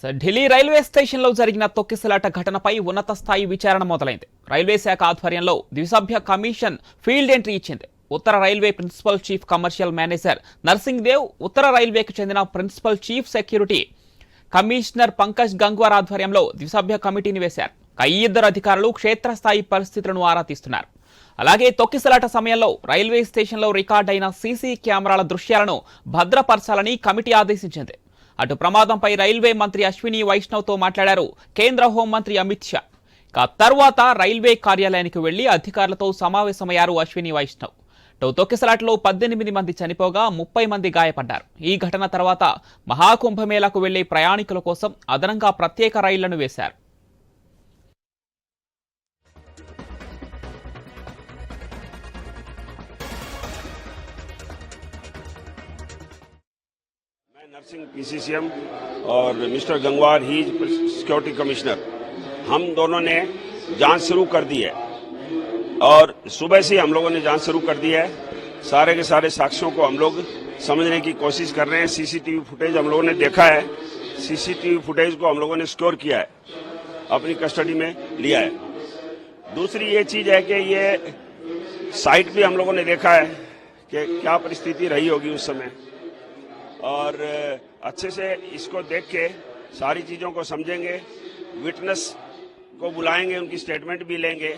Sir, Delhi railway స్టేషన్లో జరిగిన తొక్కిసలాట ఘటనపై ఉన్నత స్థాయి విచారణ మొదలైంది. రైల్వే శాఖ ఆధ్వర్యంలో ద్విసభ్య కమిషన్ ఫీల్డ్ ఎంట్రీ ఇచ్చింది. ఉత్తర railway principal chief commercial manager Narsing Dev ఉత్తర రైల్వేకి చెందిన principal chief security commissioner Pankaj Gangwar ఆధ్వర్యంలో ద్విసభ్య కమిటీని వేశారు. ఈ ఇద్దరు అధికారులు క్షేత్రస్థాయి పరిస్థితులను ఆరా తీస్తున్నారు. అలాగే తొక్కిసలాట సమయంలో రైల్వే స్టేషన్లో రికార్డైన సీసీ కెమెరాల దృశ్యాలను భద్రపరచాలని కమిటీ ఆదేశించింది. అటు ప్రమాదంపై రైల్వే మంత్రి అశ్విని వైష్ణవ్తో మాట్లాడారు. కేంద్ర హోంమంత్రి అమిత్ షా. ఇక తర్వాత రైల్వే కార్యాలయానికి వెళ్ళి అధికారులతో సమావేశమయ్యారు అశ్విని వైష్ణవ్. అటు తొక్కిసలాటలో పద్దెనిమిది మంది చనిపోగా ముప్పై మంది గాయపడ్డారు. ఈ ఘటన తర్వాత మహాకుంభమేళాకు వెళ్ళే ప్రయాణికుల కోసం అదనంగా ప్రత్యేక రైళ్ళను వేశారు. नरसिंह पीसीसीएम और मिस्टर गंगवार, ही सिक्योरिटी कमिश्नर। हम दोनों ने जाँच शुरू कर दी है और सुबह से हम लोगों ने जाँच शुरू कर दी है। सारे के सारे साक्ष्यों को हम लोग समझने की कोशिश कर रहे हैं। सीसीटीवी फुटेज हम लोगों ने देखा है। सीसीटीवी फुटेज को हम लोगों ने स्टोर किया है, अपनी कस्टडी में लिया है। दूसरी ये चीज़ है कि ये साइट भी हम लोगों ने देखा है कि क्या परिस्थिति रही होगी उस समय। और अच्छे से इसको देख के सारी चीज़ों को समझेंगे विटनेस को बुलाएँगे, उनकी स्टेटमेंट भी लेंगे।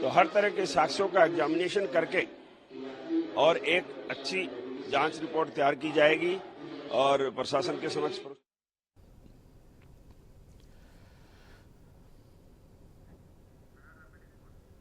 तो हर तरह के साक्ष्यों का एग्जामिनेशन करके और एक अच्छी जाँच रिपोर्ट तैयार की जाएगी और प्रशासन के समक्ष